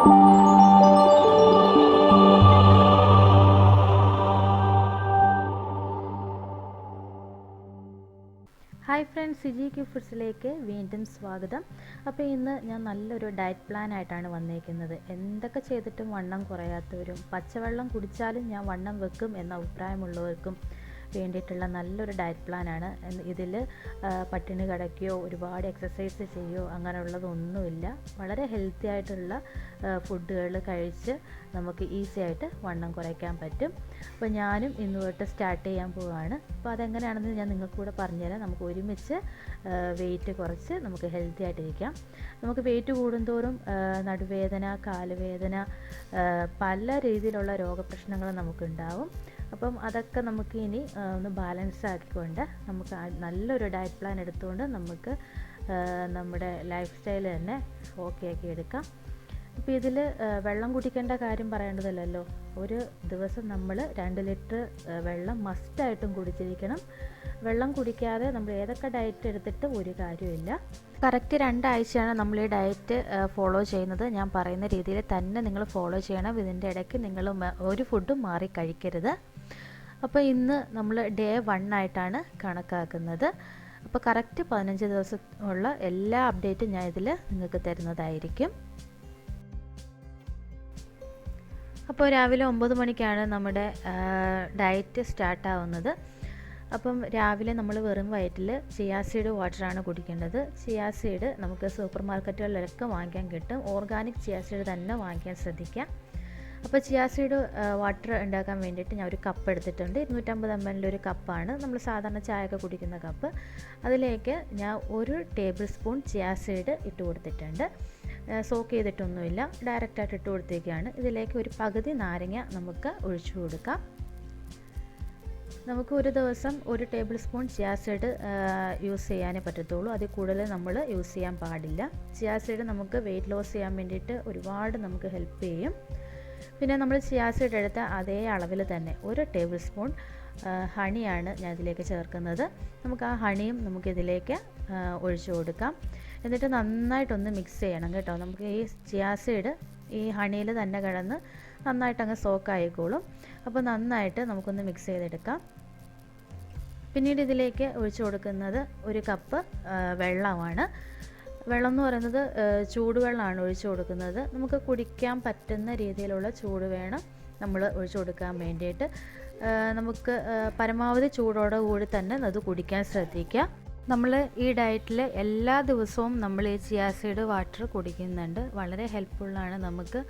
Hi friends CG Q ഫുഡ്സിലേക്ക് വീണ്ടും സ്വാഗതം. അപ്പോൾ ഇന്ന് ഞാൻ നല്ലൊരു ഡയറ്റ് പ്ലാൻ ആയിട്ടാണ് വന്നേക്കുന്നത്. എന്തൊക്കെ ചെയ്തിട്ടും വണ്ണം കുറയാത്തവരും പച്ചവെള്ളം കുടിച്ചാലും ഞാൻ വണ്ണം വെക്കും എന്ന അഭിപ്രായമുള്ളവർക്കും വേണ്ടിയിട്ടുള്ള നല്ലൊരു ഡയറ്റ് പ്ലാനാണ് ഇതിൽ പട്ടിണി കിടക്കുകയോ ഒരുപാട് എക്സസൈസ് ചെയ്യുകയോ അങ്ങനെയുള്ളതൊന്നുമില്ല. വളരെ ഹെൽത്തി ആയിട്ടുള്ള ഫുഡുകൾ കഴിച്ച് നമുക്ക് ഈസി ആയിട്ട് വണ്ണം കുറയ്ക്കാൻ പറ്റും. അപ്പോൾ ഞാനും ഇന്ന് തൊട്ട് സ്റ്റാർട്ട് ചെയ്യാൻ പോവുകയാണ് അപ്പോൾ അതെങ്ങനെയാണെന്ന് ഞാൻ നിങ്ങൾക്ക് കൂടെ പറഞ്ഞുതരാം. നമുക്ക് ഒരുമിച്ച് വെയിറ്റ് കുറച്ച് നമുക്ക് ഹെൽത്തി ആയിട്ടിരിക്കാം നമുക്ക് വെയിറ്റ് കൂടുന്തോറും നടുവേദന കാലുവേദന പല രീതിയിലുള്ള രോഗപ്രശ്നങ്ങൾ നമുക്കുണ്ടാവും. അപ്പം അതൊക്കെ നമുക്ക് ഇനി ഒന്ന് ബാലൻസ് ആക്കിക്കൊണ്ട് നമുക്ക് നല്ലൊരു ഡയറ്റ് പ്ലാൻ എടുത്തുകൊണ്ട് നമുക്ക് നമ്മുടെ ലൈഫ് സ്റ്റൈൽ തന്നെ ഓക്കെ ആക്കി എടുക്കാം. അപ്പോൾ ഇതിൽ വെള്ളം കുടിക്കേണ്ട കാര്യം പറയേണ്ടതല്ലോ ഒരു ദിവസം നമ്മൾ രണ്ട് ലിറ്റർ വെള്ളം മസ്റ്റായിട്ടും കുടിച്ചിരിക്കണം. വെള്ളം കുടിക്കാതെ നമ്മൾ ഏതൊക്കെ ഡയറ്റ് എടുത്തിട്ട് ഒരു കാര്യമില്ല കറക്റ്റ് രണ്ടാഴ്ചയാണ് നമ്മൾ ഈ ഡയറ്റ് ഫോളോ ചെയ്യുന്നത്. ഞാൻ പറയുന്ന രീതിയിൽ തന്നെ നിങ്ങൾ ഫോളോ ചെയ്യണം. ഇതിന്റെ ഇടയ്ക്ക് നിങ്ങൾ ഒരു ഫുഡും മാറി കഴിക്കരുത്. അപ്പോൾ ഇന്ന് നമ്മൾ ഡേ വൺ ആയിട്ടാണ് കണക്കാക്കുന്നത്. അപ്പോൾ കറക്റ്റ് പതിനഞ്ച് ദിവസം ഉള്ള എല്ലാ അപ്ഡേറ്റും ഞാൻ ഇതിൽ നിങ്ങൾക്ക് തരുന്നതായിരിക്കും. അപ്പോൾ രാവിലെ ഒമ്പത് മണിക്കാണ് നമ്മുടെ ഡയറ്റ് സ്റ്റാർട്ടാവുന്നത് അപ്പം രാവിലെ നമ്മൾ വെറും വയറ്റിൽ ചിയാസീഡ് വാട്ടറാണ് കുടിക്കേണ്ടത്. ചിയാസീഡ് നമുക്ക് സൂപ്പർ മാർക്കറ്റുകളിലൊക്കെ വാങ്ങിക്കാൻ കിട്ടും. ഓർഗാനിക് ചിയാസീഡ് തന്നെ വാങ്ങിക്കാൻ ശ്രദ്ധിക്കാം. അപ്പോൾ ചിയാസീഡ് വാട്ടർ ഉണ്ടാക്കാൻ വേണ്ടിയിട്ട് ഞാൻ ഒരു കപ്പ് എടുത്തിട്ടുണ്ട്. ഇരുന്നൂറ്റമ്പത് എം എല്ലിന്റെ ഒരു കപ്പാണ് നമ്മൾ സാധാരണ ചായയൊക്കെ കുടിക്കുന്ന കപ്പ് അതിലേക്ക് ഞാൻ ഒരു ടേബിൾ സ്പൂൺ ചിയാസീഡ് ഇട്ട് കൊടുത്തിട്ടുണ്ട്. സോക്ക് ചെയ്തിട്ടൊന്നുമില്ല. ഡയറക്റ്റായിട്ട് ഇട്ട് കൊടുത്തേക്കാണ്. ഇതിലേക്ക് ഒരു പകുതി നാരങ്ങ നമുക്ക് ഒഴിച്ചു കൊടുക്കാം. നമുക്ക് ഒരു ദിവസം ഒരു ടേബിൾ സ്പൂൺ ചിയാസൈഡ് യൂസ് ചെയ്യാനേ പറ്റത്തുള്ളൂ. അതിൽ കൂടുതൽ നമ്മൾ യൂസ് ചെയ്യാൻ പാടില്ല. ചിയാസൈഡ് നമുക്ക് വെയിറ്റ് ലോസ് ചെയ്യാൻ വേണ്ടിയിട്ട് ഒരുപാട് നമുക്ക് ഹെൽപ്പ് ചെയ്യും. പിന്നെ നമ്മൾ ചിയാസീഡ് എടുത്ത അതേ അളവിൽ തന്നെ ഒരു ടേബിൾ സ്പൂൺ ഹണിയാണ് ഞാൻ ഇതിലേക്ക് ചേർക്കുന്നത്. നമുക്ക് ആ ഹണിയും നമുക്കിതിലേക്ക് ഒഴിച്ചു കൊടുക്കാം. എന്നിട്ട് നന്നായിട്ടൊന്ന് മിക്സ് ചെയ്യണം കേട്ടോ. നമുക്ക് ഈ ചിയാസീഡ് ഈ ഹണിയിൽ തന്നെ കിടന്ന് നന്നായിട്ട് അങ്ങ് സോക്ക് ആയിക്കോളും. അപ്പോൾ നന്നായിട്ട് നമുക്കൊന്ന് മിക്സ് ചെയ്തെടുക്കാം. പിന്നീട് ഇതിലേക്ക് ഒഴിച്ചു കൊടുക്കുന്നത് ഒരു കപ്പ് വെള്ളമാണ്. വെള്ളം എന്ന് പറയുന്നത് ചൂടുവെള്ളമാണ് ഒഴിച്ചു കൊടുക്കുന്നത്. നമുക്ക് കുടിക്കാൻ പറ്റുന്ന രീതിയിലുള്ള ചൂട് വേണം നമ്മൾ ഒഴിച്ചു കൊടുക്കാൻ വേണ്ടിയിട്ട്. നമുക്ക് പരമാവധി ചൂടോടെ കൂടി തന്നെ അത് കുടിക്കാൻ ശ്രദ്ധിക്കുക. നമ്മൾ ഈ ഡയറ്റിൽ എല്ലാ ദിവസവും നമ്മൾ ഈ ചിയാസീഡ് വാട്ടർ കുടിക്കുന്നുണ്ട്. വളരെ ഹെൽപ്ഫുള്ളാണ് നമുക്ക്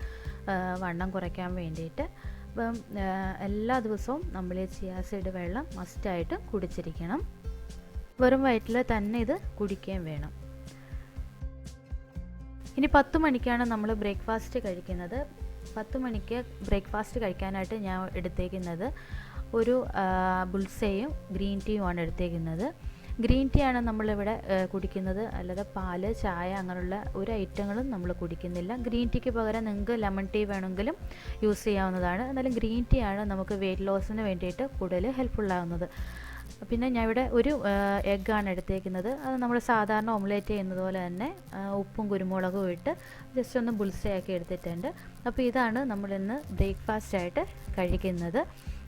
വണ്ണം കുറയ്ക്കാൻ വേണ്ടിയിട്ട്. അപ്പം എല്ലാ ദിവസവും നമ്മൾ ഈ ചിയാസീഡ് വെള്ളം മസ്റ്റായിട്ട് കുടിച്ചിരിക്കണം. വെറും വയറ്റിൽ തന്നെ ഇത് കുടിക്കുകയും വേണം. ഇനി പത്ത് മണിക്കാണ് നമ്മൾ ബ്രേക്ക്ഫാസ്റ്റ് കഴിക്കുന്നത്. പത്ത് മണിക്ക് ബ്രേക്ക്ഫാസ്റ്റ് കഴിക്കാനായിട്ട് ഞാൻ എടുത്തേക്കുന്നത് ഒരു ബുൾസയും ഗ്രീൻ ടീയുമാണ് എടുത്തേക്കുന്നത്. ഗ്രീൻ ടീ ആണ് നമ്മളിവിടെ കുടിക്കുന്നത്. അല്ലാതെ പാൽ ചായ അങ്ങനെയുള്ള ഒരു ഐറ്റങ്ങളും നമ്മൾ കുടിക്കുന്നില്ല. ഗ്രീൻ ടീക്ക് പകരം നിങ്ങൾക്ക് ലെമൺ ടീ വേണമെങ്കിലും യൂസ് ചെയ്യാവുന്നതാണ്. എന്നാലും ഗ്രീൻ ടീ ആണ് നമുക്ക് വെയിറ്റ് ലോസിന് വേണ്ടിയിട്ട് കൂടുതൽ ഹെൽപ്ഫുള്ളാവുന്നത് പിന്നെ ഞാൻ ഇവിടെ ഒരു എഗ്ഗാണ് എടുത്തേക്കുന്നത്. അത് നമ്മൾ സാധാരണ ഓംലേറ്റ് ചെയ്യുന്നത് പോലെ തന്നെ ഉപ്പും കുരുമുളകും ഇട്ട് ജസ്റ്റ് ഒന്ന് ബുൾസയാക്കി എടുത്തിട്ടുണ്ട്. അപ്പോൾ ഇതാണ് നമ്മൾ ഇന്ന് ബ്രേക്ക്ഫാസ്റ്റ് ആയിട്ട് കഴിക്കുന്നത്.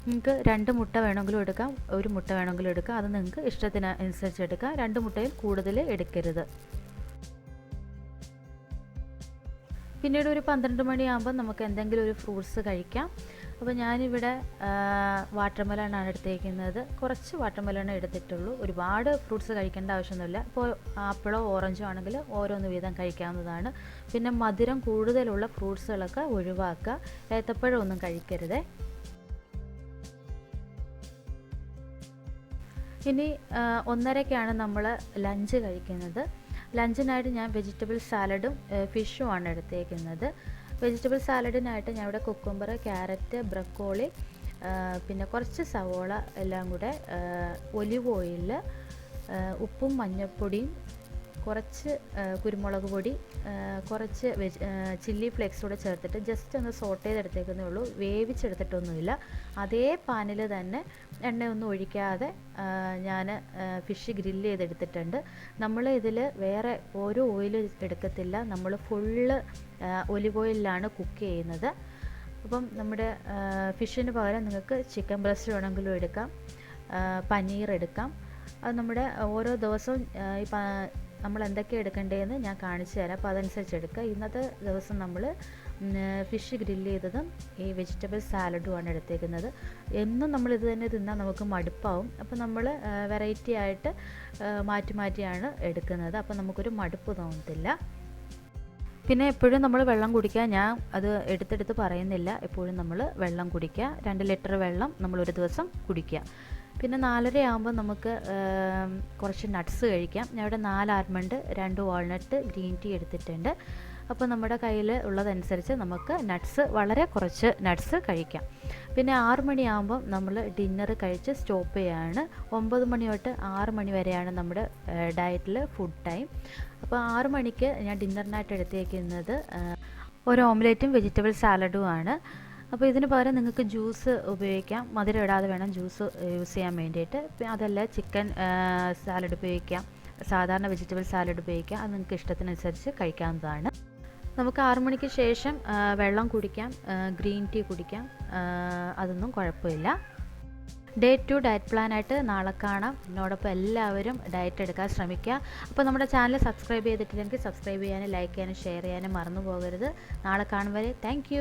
നിങ്ങൾക്ക് രണ്ട് മുട്ട വേണമെങ്കിലും എടുക്കാം ഒരു മുട്ട വേണമെങ്കിലും എടുക്കാം. അത് നിങ്ങൾക്ക് ഇഷ്ടത്തിന് അനുസരിച്ച് എടുക്കാം. രണ്ട് മുട്ടയിൽ കൂടുതൽ എടുക്കരുത്. പിന്നീട് ഒരു പന്ത്രണ്ട് മണിയാകുമ്പോൾ നമുക്ക് എന്തെങ്കിലും ഒരു ഫ്രൂട്ട്സ് കഴിക്കാം. അപ്പോൾ ഞാനിവിടെ വാട്ടർമെലണാണ് എടുത്തേക്കുന്നത്. കുറച്ച് വാട്ടർമെലൺ എടുത്തിട്ടുള്ളൂ. ഒരുപാട് ഫ്രൂട്ട്സ് കഴിക്കേണ്ട ആവശ്യമൊന്നുമില്ല. ഇപ്പോൾ ആപ്പിളോ ഓറഞ്ചോ ആണെങ്കിൽ ഓരോന്ന് വീതം കഴിക്കാവുന്നതാണ്. പിന്നെ മധുരം കൂടുതലുള്ള ഫ്രൂട്ട്സുകളൊക്കെ ഒഴിവാക്കുക. ഏത്തപ്പഴമൊന്നും കഴിക്കരുത്. ഇനി ഒന്നരക്കാണ് നമ്മൾ ലഞ്ച് കഴിക്കുന്നത്. ലഞ്ചിനായിട്ട് ഞാൻ വെജിറ്റബിൾ സാലഡും ഫിഷുമാണ് എടുത്തേക്കുന്നത്. വെജിറ്റബിൾ സാലഡിനായിട്ട് ഞാൻ ഇവിടെ കുക്കുംബർ ക്യാരറ്റ് ബ്രക്കോളി പിന്നെ കുറച്ച് സവോള എല്ലാം കൂടെ ഒലിവ് ഓയിലിൽ ഉപ്പും മഞ്ഞൾപ്പൊടിയും കുറച്ച് കുരുമുളക് പൊടി കുറച്ച് വെജ് ചില്ലി ഫ്ലേക്സ് കൂടെ ചേർത്തിട്ട് ജസ്റ്റ് ഒന്ന് സോട്ട് ചെയ്തെടുത്തേക്കുന്നേ ഉള്ളൂ. വേവിച്ചെടുത്തിട്ടൊന്നുമില്ല. അതേ പാനിൽ തന്നെ എണ്ണയൊന്നും ഒഴിക്കാതെ ഞാൻ ഫിഷ് ഗ്രില്ല് ചെയ്തെടുത്തിട്ടുണ്ട്. നമ്മൾ ഇതിൽ വേറെ ഓരോ ഓയിൽ എടുക്കത്തില്ല. നമ്മൾ ഫുള്ള് ഒലിവ് ഓയിലിലാണ് കുക്ക് ചെയ്യുന്നത്. അപ്പം നമ്മുടെ ഫിഷിന് പകരം നിങ്ങൾക്ക് ചിക്കൻ ബ്രസ്റ്റ് വേണമെങ്കിലും എടുക്കാം. പനീർ എടുക്കാം. അത് നമ്മുടെ ഓരോ ദിവസവും ഈ നമ്മൾ എന്തൊക്കെ എടുക്കേണ്ടതെന്ന് ഞാൻ കാണിച്ചു തരാം. അപ്പോൾ അതനുസരിച്ച് എടുക്കുക. ഇന്നത്തെ ദിവസം നമ്മൾ ഫിഷ് ഗ്രില്ല് ചെയ്തതും ഈ വെജിറ്റബിൾ സാലഡുമാണ് എടുത്തേക്കുന്നത്. എന്നും നമ്മൾ ഇത് തന്നെ തിന്നാൽ നമുക്ക് മടുപ്പാവും. അപ്പോൾ നമ്മൾ വെറൈറ്റി ആയിട്ട് മാറ്റി മാറ്റിയാണ് എടുക്കുന്നത്. അപ്പോൾ നമുക്കൊരു മടുപ്പ് തോന്നത്തില്ല. പിന്നെ എപ്പോഴും നമ്മൾ വെള്ളം കുടിക്കുക ഞാൻ അത് എടുത്തെടുത്ത് പറയുന്നില്ല. എപ്പോഴും നമ്മൾ വെള്ളം കുടിക്കുക. രണ്ട് ലിറ്റർ വെള്ളം നമ്മൾ ഒരു ദിവസം കുടിക്കുക. പിന്നെ നാലര ആകുമ്പോൾ നമുക്ക് കുറച്ച് നട്ട്സ് കഴിക്കാം. ഞാൻ ഇവിടെ നാല് ആൽമണ്ട് രണ്ട് വാൾനട്ട് ഗ്രീൻ ടീ എടുത്തിട്ടുണ്ട്. അപ്പോൾ നമ്മുടെ കയ്യിൽ ഉള്ളതനുസരിച്ച് നമുക്ക് നട്ട്സ് വളരെ കുറച്ച് നട്ട്സ് കഴിക്കാം. പിന്നെ ആറ് മണിയാകുമ്പോൾ നമ്മൾ ഡിന്നർ കഴിച്ച് സ്റ്റോപ്പ് ചെയ്യാണ്. ഒമ്പത് മണി തൊട്ട് ആറ് മണി വരെയാണ് നമ്മുടെ ഡയറ്റിൽ ഫുഡ് ടൈം അപ്പോൾ ആറ് മണിക്ക് ഞാൻ ഡിന്നറിനായിട്ട് എടുത്തേക്കുന്നത് ഒരു ഓംലേറ്റും വെജിറ്റബിൾ സാലഡും ആണ്. അപ്പോൾ ഇതിന് പകരം നിങ്ങൾക്ക് ജ്യൂസ് ഉപയോഗിക്കാം. മധുരം ഇടാതെ വേണം ജ്യൂസ് യൂസ് ചെയ്യാൻ വേണ്ടിയിട്ട്. അതല്ല ചിക്കൻ സാലഡ് ഉപയോഗിക്കാം. സാധാരണ വെജിറ്റബിൾ സാലഡ് ഉപയോഗിക്കാം. അത് നിങ്ങൾക്ക് ഇഷ്ടത്തിനനുസരിച്ച് കഴിക്കാവുന്നതാണ്. നമുക്ക് ആറു മണിക്ക് ശേഷം വെള്ളം കുടിക്കാം. ഗ്രീൻ ടീ കുടിക്കാം. അതൊന്നും കുഴപ്പമില്ല. ഡേ ടു ഡയറ്റ് പ്ലാനായിട്ട് നാളെ കാണാം. എന്നോടൊപ്പം എല്ലാവരും ഡയറ്റ് എടുക്കാൻ ശ്രമിക്കുക. അപ്പോൾ നമ്മുടെ ചാനൽ സബ്സ്ക്രൈബ് ചെയ്തിട്ടില്ലെങ്കിൽ സബ്സ്ക്രൈബ് ചെയ്യാനും ലൈക്ക് ചെയ്യാനും ഷെയർ ചെയ്യാനും മറന്നു പോകരുത്. നാളെ കാണും വരെ. താങ്ക്